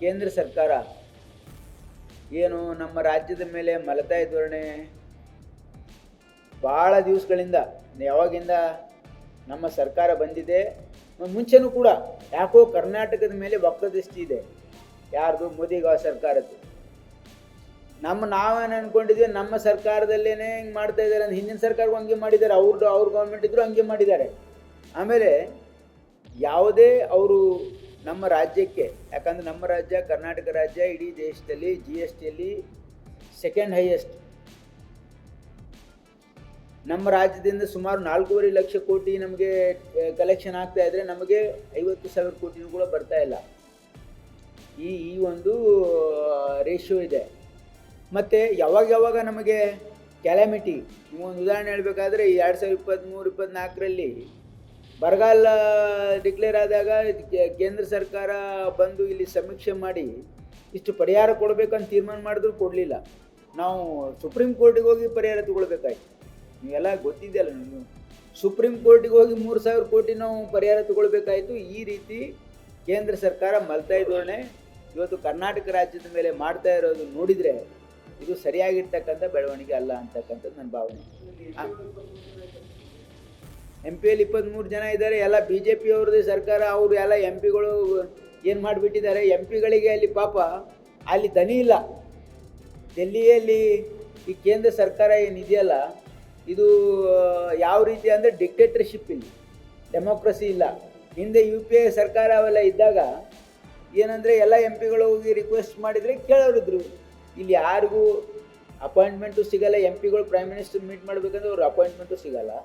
ಕೇಂದ್ರ ಸರ್ಕಾರ ಏನು ನಮ್ಮ ರಾಜ್ಯದ ಮೇಲೆ ಮಲತಾಯಿ ಧೋರಣೆ ಭಾಳ ದಿವಸಗಳಿಂದ, ಯಾವಾಗಿಂದ ನಮ್ಮ ಸರ್ಕಾರ ಬಂದಿದೆ ಮುಂಚೆನೂ ಕೂಡ ಯಾಕೋ ಕರ್ನಾಟಕದ ಮೇಲೆ ವಕ್ರದೃಷ್ಟಿ ಇದೆ, ಯಾರ್ದು? ಮೋದಿ ಗ- ಸರ್ಕಾರದ್ದು. ನಮ್ಮ ನಾವೇನು ಅನ್ಕೊಂಡಿದ್ವಿ, ನಮ್ಮ ಸರ್ಕಾರದಲ್ಲೇನೆ ಹಿಂಗೆ ಮಾಡ್ತಾ ಇದ್ದಾರೆ ಅಂತ, ಹಿಂದಿನ ಸರ್ಕಾರಕ್ಕೂ ಹಂಗೆ ಮಾಡಿದ್ದಾರೆ ಅವ್ರದ್ದು ಅವ್ರ ಗೌರ್ಮೆಂಟ್ ಇದ್ರು ಹಂಗೆ ಮಾಡಿದ್ದಾರೆ. ಆಮೇಲೆ ಯಾವುದೇ ಅವರು ನಮ್ಮ ರಾಜ್ಯಕ್ಕೆ, ಯಾಕಂದ್ರೆ ನಮ್ಮ ರಾಜ್ಯ, ಕರ್ನಾಟಕ ರಾಜ್ಯ, ಇಡೀ ದೇಶದಲ್ಲಿ ಜಿ ಎಸ್ ಟಿಯಲ್ಲಿ ಸೆಕೆಂಡ್ ಹೈಯೆಸ್ಟ್ ನಮ್ಮ ರಾಜ್ಯದಿಂದ ಸುಮಾರು ನಾಲ್ಕೂವರೆ ಲಕ್ಷ ಕೋಟಿ ನಮಗೆ ಕಲೆಕ್ಷನ್ ಆಗ್ತಾ ಇದ್ರೆ ನಮಗೆ ಐವತ್ತು ಸಾವಿರ ಕೋಟಿನೂ ಕೂಡ ಬರ್ತಾ ಇಲ್ಲ. ಈ ಈ ಒಂದು ರೇಷಿಯೋ ಇದೆ. ಮತ್ತು ಯಾವಾಗ ಯಾವಾಗ ನಮಗೆ ಕ್ಯಾಲಾಮಿಟಿ ಒಂದು ಉದಾಹರಣೆ ಹೇಳಬೇಕಾದ್ರೆ ಎರಡು ಸಾವಿರದ ಇಪ್ಪತ್ತ್ಮೂರು ಇಪ್ಪತ್ತ್ನಾಲ್ಕರಲ್ಲಿ ಬರಗಾಲ ಡಿಕ್ಲೇರ್ ಆದಾಗ ಕೇಂದ್ರ ಸರ್ಕಾರ ಬಂದು ಇಲ್ಲಿ ಸಮೀಕ್ಷೆ ಮಾಡಿ ಇಷ್ಟು ಪರಿಹಾರ ಕೊಡಬೇಕಂತ ತೀರ್ಮಾನ ಮಾಡಿದ್ರು ಕೊಡಲಿಲ್ಲ. ನಾವು ಸುಪ್ರೀಂ ಕೋರ್ಟಿಗೆ ಹೋಗಿ ಪರಿಹಾರ ತಗೊಳ್ಬೇಕಾಯ್ತು. ನೀವೆಲ್ಲ ಗೊತ್ತಿದೆಯಲ್ಲ ನೀವು. ಸುಪ್ರೀಂ ಕೋರ್ಟಿಗೆ ಹೋಗಿ ಮೂರು ಸಾವಿರ ಕೋಟಿ ನಾವು ಪರಿಹಾರ ತಗೊಳ್ಬೇಕಾಯಿತು. ಈ ರೀತಿ ಕೇಂದ್ರ ಸರ್ಕಾರ ಮಲ್ತಾ ಧೋರಣೆ ಇವತ್ತು ಕರ್ನಾಟಕ ರಾಜ್ಯದ ಮೇಲೆ ಮಾಡ್ತಾ ಇರೋದು ನೋಡಿದರೆ ಇದು ಸರಿಯಾಗಿರ್ತಕ್ಕಂಥ ಬೆಳವಣಿಗೆ ಅಲ್ಲ ಅಂತಕ್ಕಂಥದ್ದು ನನ್ನ ಭಾವನೆ. ಎಂ ಪಿಯಲ್ಲಿ ಇಪ್ಪತ್ತ್ಮೂರು ಜನ ಇದ್ದಾರೆ, ಎಲ್ಲ ಬಿ ಜೆ ಪಿ ಅವ್ರದ್ದು ಸರ್ಕಾರ, ಅವರು ಎಲ್ಲ ಎಂ ಪಿಗಳು ಏನು ಮಾಡಿಬಿಟ್ಟಿದ್ದಾರೆ ಎಂ ಪಿಗಳಿಗೆ ಅಲ್ಲಿ ಪಾಪ ಅಲ್ಲಿ ದನಿ ಇಲ್ಲ. ಡೆಲ್ಲಿಯಲ್ಲಿ ಈ ಕೇಂದ್ರ ಸರ್ಕಾರ ಏನಿದೆಯಲ್ಲ, ಇದು ಯಾವ ರೀತಿ ಅಂದರೆ ಡಿಕ್ಟೇಟರ್ಶಿಪ್ ಇಲ್ಲಿ ಡೆಮೋಕ್ರಸಿ ಇಲ್ಲ. ಹಿಂದೆ ಯು ಪಿ ಎ ಸರ್ಕಾರ ಅವೆಲ್ಲ ಇದ್ದಾಗ ಏನಂದರೆ ಎಲ್ಲ ಎಂ ಪಿಗಳು ಹೋಗಿ ರಿಕ್ವೆಸ್ಟ್ ಮಾಡಿದರೆ ಕೇಳೋರಿದ್ರು. ಇಲ್ಲಿ ಯಾರಿಗೂ ಅಪಾಯಿಂಟ್ಮೆಂಟು ಸಿಗಲ್ಲ ಎಂ ಪಿಗಳು ಪ್ರೈಮ್ ಮಿನಿಸ್ಟರ್ ಮೀಟ್ ಮಾಡಬೇಕಂದ್ರೆ ಅವ್ರ ಅಪಾಯಿಂಟ್ಮೆಂಟು ಸಿಗಲ್ಲ.